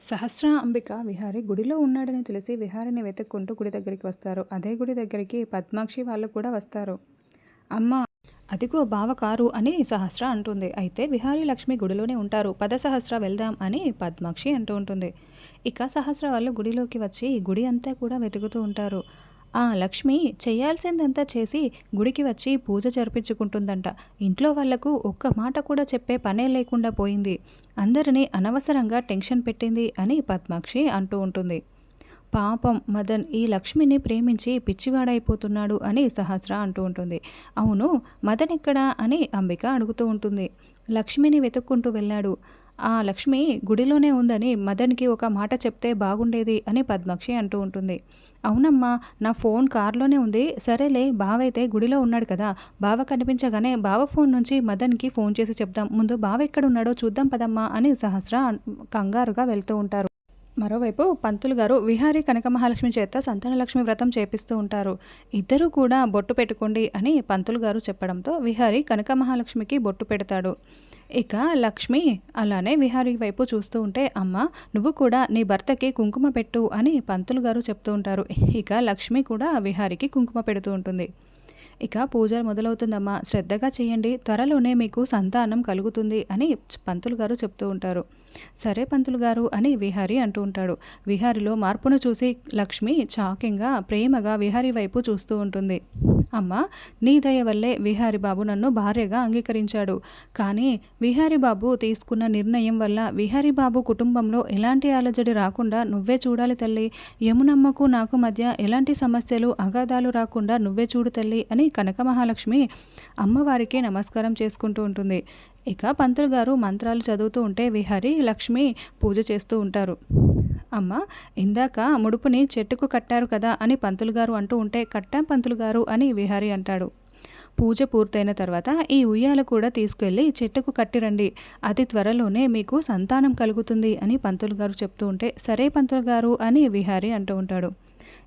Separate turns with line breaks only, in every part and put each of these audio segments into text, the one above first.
సహస్ర అంబిక విహారి గుడిలో ఉన్నాడని తెలిసి విహారిని వెతుక్కుంటూ గుడి దగ్గరికి వస్తారు. అదే గుడి దగ్గరికి పద్మాక్షి వాళ్ళు కూడా వస్తారు. అమ్మ అదిగో బావ కారు అని సహస్ర అంటుంది. అయితే విహారీ లక్ష్మి గుడిలోనే ఉంటారు. పద సహస్ర వెళ్దాం అని పద్మాక్షి అంటూ ఉంటుంది. ఇక సహస్ర వాళ్ళు గుడిలోకి వచ్చి గుడి అంతా కూడా వెతుకుతూ ఉంటారు. ఆ లక్ష్మి చేయాల్సిందంతా చేసి గుడికి వచ్చి పూజ జరిపించుకుంటుందంట. ఇంట్లో వాళ్ళకు ఒక్క మాట కూడా చెప్పే పనే లేకుండా పోయింది. అందరినీ అనవసరంగా టెన్షన్ పెట్టింది అని పద్మాక్షి అంటూ ఉంటుంది. పాపం మదన్ ఈ లక్ష్మిని ప్రేమించి పిచ్చివాడైపోతున్నాడు అని సహస్ర అంటూ ఉంటుంది. అవును మదన్ ఎక్కడా అని అంబిక అడుగుతూ ఉంటుంది. లక్ష్మిని వెతుక్కుంటూ వెళ్ళాడు. ఆ లక్ష్మి గుడిలోనే ఉందని మదన్కి ఒక మాట చెప్తే బాగుండేది అని పద్మాక్షి అంటూ ఉంటుంది. అవునమ్మా నా ఫోన్ కార్లోనే ఉంది. సరేలే బావైతే గుడిలో ఉన్నాడు కదా. బావ కనిపించగానే బావ ఫోన్ నుంచి మదన్కి ఫోన్ చేసి చెప్దాం. ముందు బావ ఎక్కడున్నాడో చూద్దాం పదమ్మా అని సహస్ర కంగారుగా వెళ్తూ ఉంటారు. మరోవైపు పంతులు గారు విహారీ కనక మహాలక్ష్మి చేత సంతానలక్ష్మి వ్రతం చేపిస్తూ ఉంటారు. ఇద్దరూ కూడా బొట్టు పెట్టుకోండి అని పంతులు గారు చెప్పడంతో విహారీ కనక మహాలక్ష్మికి బొట్టు పెడతాడు. ఇక లక్ష్మి అలానే విహారీ వైపు చూస్తూ ఉంటే అమ్మ నువ్వు కూడా నీ భర్తకి కుంకుమ పెట్టు అని పంతులు గారు చెప్తూ ఉంటారు. ఇక లక్ష్మి కూడా విహారికి కుంకుమ పెడుతూ ఉంటుంది. ఇక పూజ మొదలవుతుందమ్మా. శ్రద్ధగా చేయండి. త్వరలోనే మీకు సంతానం కలుగుతుంది అని పంతులు గారు చెప్తూ ఉంటారు. సరే పంతులు గారు అని విహారి అంటూ ఉంటాడు. విహారిలో మార్పును చూసి లక్ష్మి చాకింగ్గా ప్రేమగా విహారి వైపు చూస్తూ ఉంటుంది. అమ్మ నీ దయ వల్లే విహారి బాబు నన్ను భార్యగా అంగీకరించాడు. కానీ విహారి బాబు తీసుకున్న నిర్ణయం వల్ల విహారి బాబు కుటుంబంలో ఎలాంటి అలజడి రాకుండా నువ్వే చూడాలి తల్లి. యమునమ్మకు నాకు మధ్య ఎలాంటి సమస్యలు అగాధాలు రాకుండా నువ్వే చూడు తల్లి అని కనక మహాలక్ష్మి అమ్మవారికే నమస్కారం చేసుకుంటూ ఉంటుంది. ఇక పంతులు గారు మంత్రాలు చదువుతూ ఉంటే విహారి లక్ష్మి పూజ చేస్తూ ఉంటారు. అమ్మ ఇందాక ముడుపుని చెట్టుకు కట్టారు కదా అని పంతులు గారు అంటూ ఉంటే కట్టాం పంతులు గారు అని విహారి అంటాడు. పూజ పూర్తయిన తర్వాత ఈ ఉయ్యాల కూడా తీసుకెళ్ళి చెట్టుకు కట్టిరండి. అతి త్వరలోనే మీకు సంతానం కలుగుతుంది అని పంతులు గారు చెప్తూ ఉంటే సరే పంతులు గారు అని విహారి అంటూ ఉంటాడు.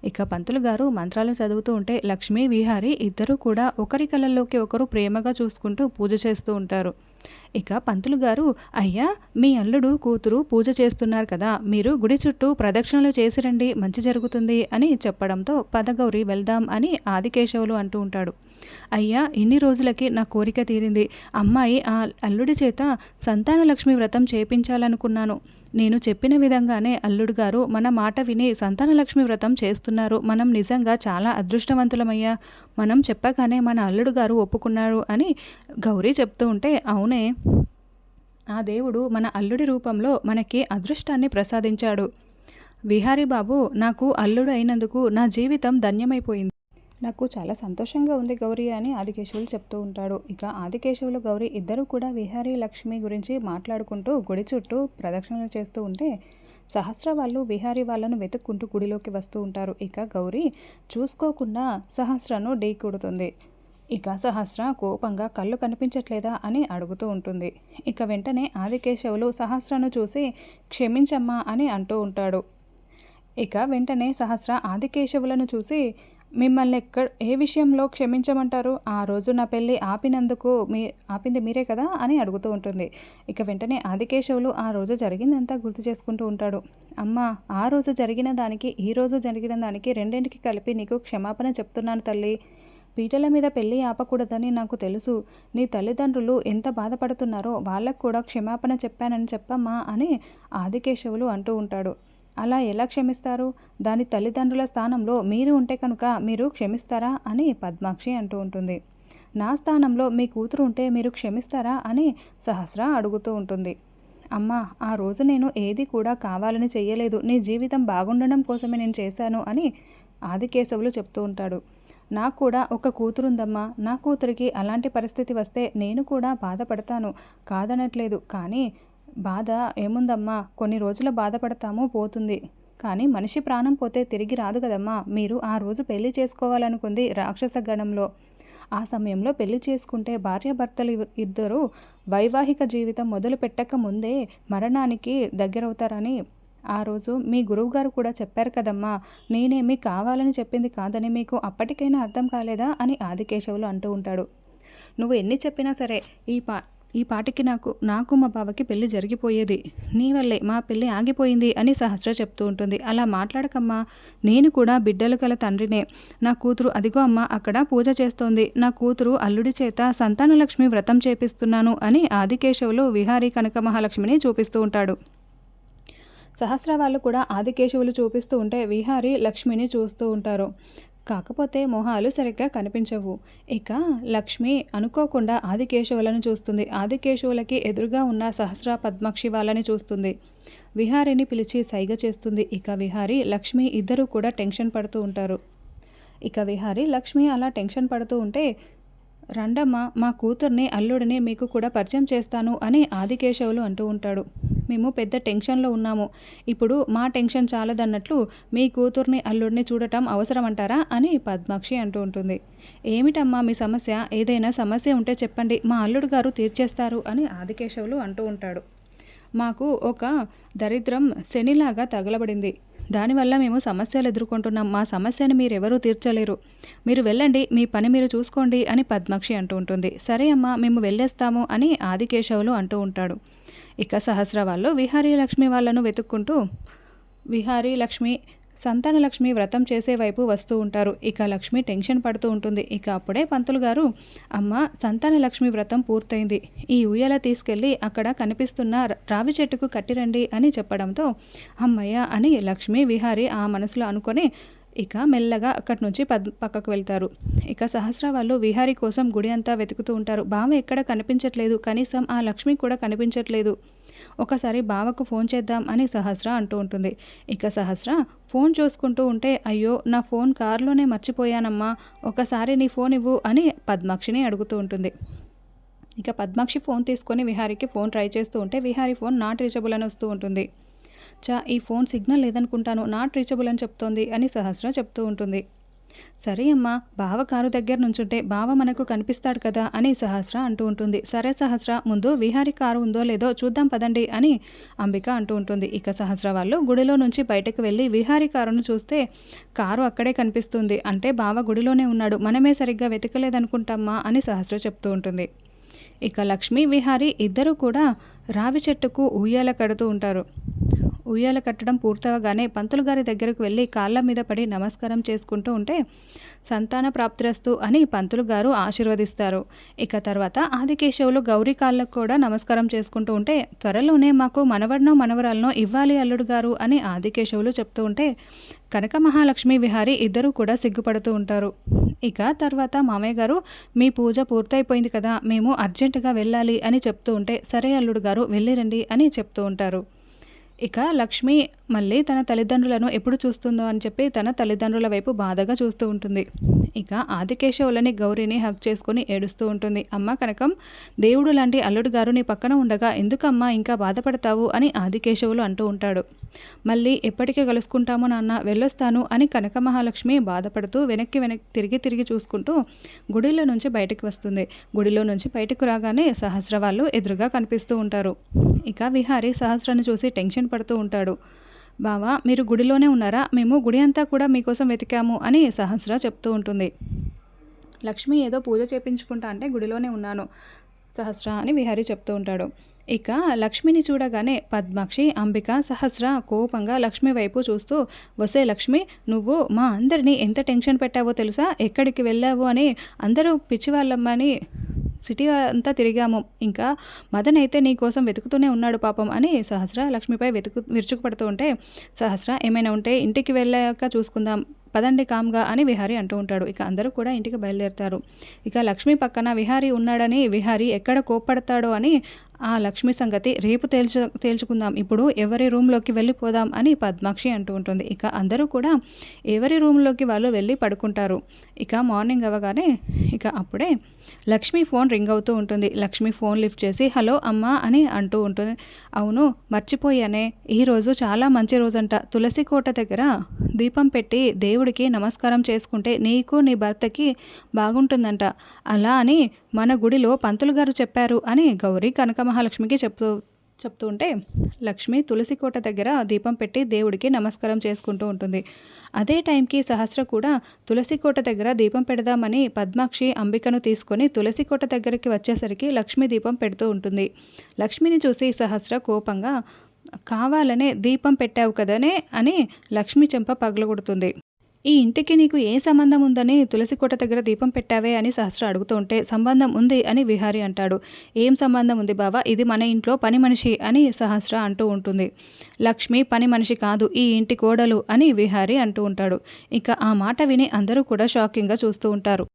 ఇక పంతులు గారు మంత్రాలు చదువుతూ ఉంటే లక్ష్మీ విహారి ఇద్దరూ కూడా ఒకరి కళ్ళల్లోకి ఒకరు ప్రేమగా చూసుకుంటూ పూజ చేస్తూ ఉంటారు. ఇక పంతులు గారు అయ్యా మీ అల్లుడు కూతురు పూజ చేస్తున్నారు కదా మీరు గుడి చుట్టూ ప్రదక్షిణలు చేసిరండి మంచి జరుగుతుంది అని చెప్పడంతో పదగౌరి వెళ్దాం అని ఆదికేశవులు అంటూ ఉంటాడు. అయ్యా ఇన్ని రోజులకి నా కోరిక తీరింది. అమ్మాయి ఆ అల్లుడి చేత సంతానలక్ష్మి వ్రతం చేపించాలనుకున్నాను. నేను చెప్పిన విధంగానే అల్లుడు గారు మన మాట విని సంతానలక్ష్మి వ్రతం చేస్తున్నారు. మనం నిజంగా చాలా అదృష్టవంతులమయ్యా. మనం చెప్పగానే మన అల్లుడు గారు ఒప్పుకున్నారు అని గౌరీ చెప్తూ ఉంటే అవునే. ఆ దేవుడు మన అల్లుడి రూపంలో మనకి అదృష్టాన్ని ప్రసాదించాడు. విహారీ బాబు నాకు అల్లుడు అయినందుకు నా జీవితం ధన్యమైపోయింది. నాకు చాలా సంతోషంగా ఉంది గౌరీ అని ఆదికేశవులు చెప్తూ ఉంటాడు. ఇక ఆదికేశవులు గౌరీ ఇద్దరూ కూడా విహారీ లక్ష్మి గురించి మాట్లాడుకుంటూ గుడి చుట్టూ ప్రదక్షిణలు చేస్తూ ఉంటే సహస్ర వాళ్ళు విహారీ వాళ్ళను వెతుక్కుంటూ గుడిలోకి వస్తూ ఉంటారు. ఇక గౌరీ చూసుకోకుండా సహస్రను ఢీ కొడుతుంది. ఇక సహస్ర కోపంగా కళ్ళు కనిపించట్లేదా అని అడుగుతూ ఉంటుంది. ఇక వెంటనే ఆదికేశవులు సహస్రను చూసి క్షమించమ్మా అని అంటూ ఉంటాడు. ఇక వెంటనే సహస్ర ఆదికేశవులను చూసి మిమ్మల్ని ఎక్కడ ఏ విషయంలో క్షమించమంటారు? ఆ రోజు నా పెళ్ళి ఆపినందుకు మీ ఆపింది మీరే కదా? అని అడుగుతూ ఉంటుంది. ఇక వెంటనే ఆదికేశవులు ఆ రోజు జరిగిందంతా గుర్తు చేసుకుంటూ ఉంటాడు. అమ్మ ఆ రోజు జరిగిన దానికి ఈ రోజు జరిగిన దానికి రెండింటికి కలిపి నీకు క్షమాపణ చెప్తున్నాను తల్లి. పీటల మీద పెళ్ళి ఆపకూడదని నాకు తెలుసు. నీ తల్లిదండ్రులు ఎంత బాధపడుతున్నారో వాళ్ళకు కూడా క్షమాపణ చెప్పానని చెప్పమ్మా అని ఆదికేశవులు అంటూ ఉంటాడు. అలా ఎలా క్షమిస్తారు? దాని తల్లిదండ్రుల స్థానంలో మీరు ఉంటే కనుక మీరు క్షమిస్తారా? అని పద్మాక్షి అంటూ ఉంటుంది. నా స్థానంలో మీ కూతురు ఉంటే మీరు క్షమిస్తారా? అని సహస్ర అడుగుతూ ఉంటుంది. అమ్మ ఆ రోజు నేను ఏది కూడా కావాలని చెయ్యలేదు. నీ జీవితం బాగుండడం కోసమే నేను చేశాను అని ఆదికేశవులు చెప్తూ ఉంటాడు. నాకు కూడా ఒక కూతురుందమ్మా. నా కూతురికి అలాంటి పరిస్థితి వస్తే నేను కూడా బాధపడతాను. కాదనట్లేదు. కానీ బాధ ఏముందమ్మా? కొన్ని రోజులు బాధపడతాము పోతుంది. కానీ మనిషి ప్రాణం పోతే తిరిగి రాదు కదమ్మా. మీరు ఆ రోజు పెళ్ళి చేసుకోవాలనుకుంది రాక్షస గణంలో ఆ సమయంలో పెళ్ళి చేసుకుంటే భార్యాభర్తలు ఇద్దరు వైవాహిక జీవితం మొదలు పెట్టక ముందే మరణానికి దగ్గరవుతారని ఆ రోజు మీ గురువుగారు కూడా చెప్పారు కదమ్మా. నేనేమి కావాలని చెప్పింది కాదని మీకు అప్పటికైనా అర్థం కాలేదా అని ఆదికేశవులు అంటూ ఉంటాడు. నువ్వు ఎన్ని చెప్పినా సరే ఈ పా ఈ పాటికి నాకు నాకు మా బావకి పెళ్ళి జరిగిపోయేది. నీ వల్లే మా పెళ్ళి ఆగిపోయింది అని సహస్ర చెప్తూ ఉంటుంది. అలా మాట్లాడకమ్మా. నేను కూడా బిడ్డలు గల తండ్రినే. నా కూతురు అదిగో అమ్మ అక్కడ పూజ చేస్తోంది. నా కూతురు అల్లుడి చేత సంతానలక్ష్మి వ్రతం చేపిస్తున్నాను అని ఆదికేశవులు విహారీ కనక మహాలక్ష్మిని చూపిస్తూ ఉంటాడు. సహస్ర వాళ్ళు కూడా ఆదికేశవులు చూపిస్తూ ఉంటే విహారీ లక్ష్మిని చూస్తూ ఉంటారు. కాకపోతే మొహాలు సరిగ్గా కనిపించవు. ఇక లక్ష్మి అనుకోకుండా ఆదికేశవులను చూస్తుంది. ఆదికేశవులకి ఎదురుగా ఉన్న సహస్ర పద్మాక్షి వాళ్ళని చూస్తుంది. విహారిని పిలిచి సైగ చేస్తుంది. ఇక విహారి లక్ష్మి ఇద్దరు కూడా టెన్షన్ పడుతూ ఉంటారు. ఇక విహారి లక్ష్మి అలా టెన్షన్ పడుతూ ఉంటే రండమ్మ మా కూతుర్ని అల్లుడిని మీకు కూడా పరిచయం చేస్తాను అని ఆదికేశవులు అంటూ ఉంటాడు. మేము పెద్ద టెన్షన్లో ఉన్నాము. ఇప్పుడు మా టెన్షన్ చాలదన్నట్లు మీ కూతుర్ని అల్లుడిని చూడటం అవసరం అంటారా అని పద్మాక్షి అంటూ ఉంటుంది. ఏమిటమ్మా మీ సమస్య? ఏదైనా సమస్య ఉంటే చెప్పండి. మా అల్లుడు గారు తీర్చేస్తారు అని ఆదికేశవులు అంటూ ఉంటాడు. మాకు ఒక దరిద్రం శనిలాగా తగలబడింది. దానివల్ల మేము సమస్యలు ఎదుర్కొంటున్నాం. మా సమస్యను మీరెవరూ తీర్చలేరు. మీరు వెళ్ళండి. మీ పని మీరు చూసుకోండి అని పద్మాక్షి అంటూ ఉంటుంది. సరే అమ్మా మేము వెళ్ళేస్తాము అని ఆదికేశవులు అంటూ ఉంటాడు. ఇక సహస్ర వాళ్ళు విహారీ లక్ష్మి వాళ్ళను వెతుక్కుంటూ విహారీ లక్ష్మి సంతాన లక్ష్మి వ్రతం చేసే వైపు వస్తూ ఉంటారు. ఇక లక్ష్మి టెన్షన్ పడుతూ ఉంటుంది. ఇక అప్పుడే పంతులు గారు అమ్మ సంతాన లక్ష్మి వ్రతం పూర్తయింది. ఈ ఉయ్యాల తీసుకెళ్ళి అక్కడ కనిపిస్తున్న రావి చెట్టుకు కట్టిరండి అని చెప్పడంతో అమ్మయ్య అని లక్ష్మి విహారి ఆ మనసులో అనుకొని ఇక మెల్లగా అక్కడి నుంచి పద్ పక్కకు వెళ్తారు. ఇక సహస్ర వాళ్ళు విహారి కోసం గుడి అంతా వెతుకుతూ ఉంటారు. బావ ఎక్కడ కనిపించట్లేదు. కనీసం ఆ లక్ష్మి కూడా కనిపించట్లేదు. ఒకసారి బావకు ఫోన్ చేద్దాం అని సహస్ర అంటూ ఉంటుంది. ఇక సహస్ర ఫోన్ చూసుకుంటూ ఉంటే అయ్యో నా ఫోన్ కారులోనే మర్చిపోయానమ్మా. ఒకసారి నీ ఫోన్ ఇవ్వు అని పద్మాక్షిని అడుగుతూ ఉంటుంది. ఇక పద్మాక్షి ఫోన్ తీసుకొని విహారికి ఫోన్ ట్రై చేస్తూ ఉంటే విహారీ ఫోన్ నాట్ రీచబుల్ అని వస్తూ ఉంటుంది. చా ఈ ఫోన్ సిగ్నల్ లేదనుకుంటాను నాట్ రీచబుల్ అని చెప్తోంది అని సహస్ర చెప్తూ ఉంటుంది. సరే అమ్మా బావ కారు దగ్గర నుంచుంటే బావ మనకు కనిపిస్తాడు కదా అని సహస్ర అంటూ ఉంటుంది. సరే సహస్ర ముందు విహారి కారు ఉందో లేదో చూద్దాం పదండి అని అంబిక అంటూ ఉంటుంది. ఇక సహస్ర వాళ్ళు గుడిలో నుంచి బయటకు వెళ్ళి విహారి కారును చూస్తే కారు అక్కడే కనిపిస్తుంది. అంటే బావ గుడిలోనే ఉన్నాడు మనమే సరిగ్గా వెతకలేదనుకుంటామ్మా అని సహస్ర చెప్తూ ఉంటుంది. ఇక లక్ష్మీ విహారి ఇద్దరూ కూడా రావి చెట్టుకు ఉయ్యాల కడుతూ ఉంటారు. ఉయ్యాల కట్టడం పూర్తవగానే పంతులు గారి దగ్గరకు వెళ్ళి కాళ్ళ మీద పడి నమస్కారం చేసుకుంటూ ఉంటే సంతాన ప్రాప్తిరస్తు అని పంతులు గారు ఆశీర్వదిస్తారు. ఇక తర్వాత ఆదికేశవులు గౌరీ కాళ్ళకు కూడా నమస్కారం చేసుకుంటూ ఉంటే త్వరలోనే మాకు మనవడినో మనవరాలనో ఇవ్వాలి అల్లుడు గారు అని ఆదికేశవులు చెప్తూ ఉంటే కనక మహాలక్ష్మి విహారి ఇద్దరూ కూడా సిగ్గుపడుతూ ఉంటారు. ఇక తర్వాత మామయ్య గారు మీ పూజ పూర్తయిపోయింది కదా మేము అర్జెంటుగా వెళ్ళాలి అని చెప్తూ ఉంటే సరే అల్లుడు గారు వెళ్ళిరండి అని చెప్తూ ఉంటారు. ఇక లక్ష్మి మళ్ళీ తన తల్లిదండ్రులను ఎప్పుడు చూస్తుందో అని చెప్పి తన తల్లిదండ్రుల వైపు బాధగా చూస్తూ ఉంటుంది. ఇక ఆదికేశవులని గౌరీని హక్ చేసుకుని ఏడుస్తూ ఉంటుంది. అమ్మ కనకం దేవుడు లాంటి అల్లుడు గారు నీ పక్కన ఉండగా ఎందుకమ్మా ఇంకా బాధపడతావు అని ఆదికేశవులు అంటూ ఉంటాడు. మళ్ళీ ఎప్పటికీ కలుసుకుంటాము నాన్న వెళ్ళొస్తాను అని కనక మహాలక్ష్మి బాధపడుతూ వెనక్కి వెనక్కి తిరిగి తిరిగి చూసుకుంటూ గుడిలో నుంచి బయటకు వస్తుంది. గుడిలో నుంచి బయటకు రాగానే సహస్ర వాళ్ళు ఎదురుగా కనిపిస్తూ ఉంటారు. ఇక విహారీ సహస్రాన్ని చూసి టెన్షన్ పడుతూ ఉంటాడు. బావా మీరు గుడిలోనే ఉన్నారా? మేము గుడి అంతా కూడా మీకోసం వెతికాము అని సహస్ర చెప్తూ ఉంటుంది. లక్ష్మి ఏదో పూజ చేపించుకుంటా అంటే గుడిలోనే ఉన్నాను సహస్ర అని విహారీ చెప్తూ ఉంటాడు. ఇక లక్ష్మిని చూడగానే పద్మాక్షి అంబిక సహస్ర కోపంగా లక్ష్మి వైపు చూస్తూ వసే లక్ష్మి నువ్వు మా అందరినీ ఎంత టెన్షన్ పెట్టావో తెలుసా? ఎక్కడికి వెళ్ళావు అని అందరూ పిచ్చివాళ్ళమ్మని సిటీ అంతా తిరిగాము. ఇంకా మదన్ అయితే నీ కోసం వెతుకుతూనే ఉన్నాడు పాపం అని సహస్ర లక్ష్మిపై వెతుకు విరుచుకుపడుతూ ఉంటే సహస్ర ఏమైనా ఉంటే ఇంటికి వెళ్ళాక చూసుకుందాం పదండి కామ్గా అని విహారి అంటూ ఉంటాడు. ఇక అందరూ కూడా ఇంటికి బయలుదేరుతారు. ఇక లక్ష్మి పక్కన విహారి ఉన్నాడని విహారి ఎక్కడ కోప్పడతాడో అని ఆ లక్ష్మి సంగతి రేపు తేల్చు తేల్చుకుందాం. ఇప్పుడు ఎవరి రూమ్లోకి వెళ్ళిపోదాం అని పద్మాక్షి అంటూ ఉంటుంది. ఇక అందరూ కూడా ఎవరి రూమ్లోకి వాళ్ళు వెళ్ళి పడుకుంటారు. ఇక మార్నింగ్ అవ్వగానే ఇక అప్పుడే లక్ష్మి ఫోన్ రింగ్ అవుతూ ఉంటుంది. లక్ష్మి ఫోన్ లిఫ్ట్ చేసి హలో అమ్మా అని అంటూ ఉంటుంది. అవును మర్చిపోయానే. ఈరోజు చాలా మంచి రోజంట. తులసి కోట దగ్గర దీపం పెట్టి దేవుడికి నమస్కారం చేసుకుంటే నీకు నీ భర్తకి బాగుంటుందంట. అలా అని మన గుడిలో పంతులు గారు చెప్పారు అని గౌరీ కనక మహాలక్ష్మికి చెప్తూ చెప్తూ ఉంటే లక్ష్మి తులసి కోట దగ్గర దీపం పెట్టి దేవుడికి నమస్కారం చేసుకుంటూ ఉంటుంది. అదే టైంకి సహస్ర కూడా తులసి కోట దగ్గర దీపం పెడదామని పద్మాక్షి అంబికను తీసుకొని తులసి కోట దగ్గరికి వచ్చేసరికి లక్ష్మి దీపం పెడుతూ ఉంటుంది. లక్ష్మిని చూసి సహస్ర కోపంగా కావాలనే దీపం పెట్టావు కదనే అని లక్ష్మి చెంప పగలగొడుతుంది. ఈ ఇంటికి నీకు ఏ సంబంధం ఉందని తులసి కోట దగ్గర దీపం పెట్టావే అని సహస్ర అడుగుతుంటే సంబంధం ఉంది అని విహారి అంటాడు. ఏం సంబంధం ఉంది బావా? ఇది మన ఇంట్లో పని మనిషి అని సహస్ర అంటూ ఉంటుంది. లక్ష్మి పని మనిషి కాదు ఈ ఇంటి కోడలు అని విహారి అంటూ ఉంటాడు. ఇక ఆ మాట విని అందరూ కూడా షాకింగ్గా చూస్తూ ఉంటారు.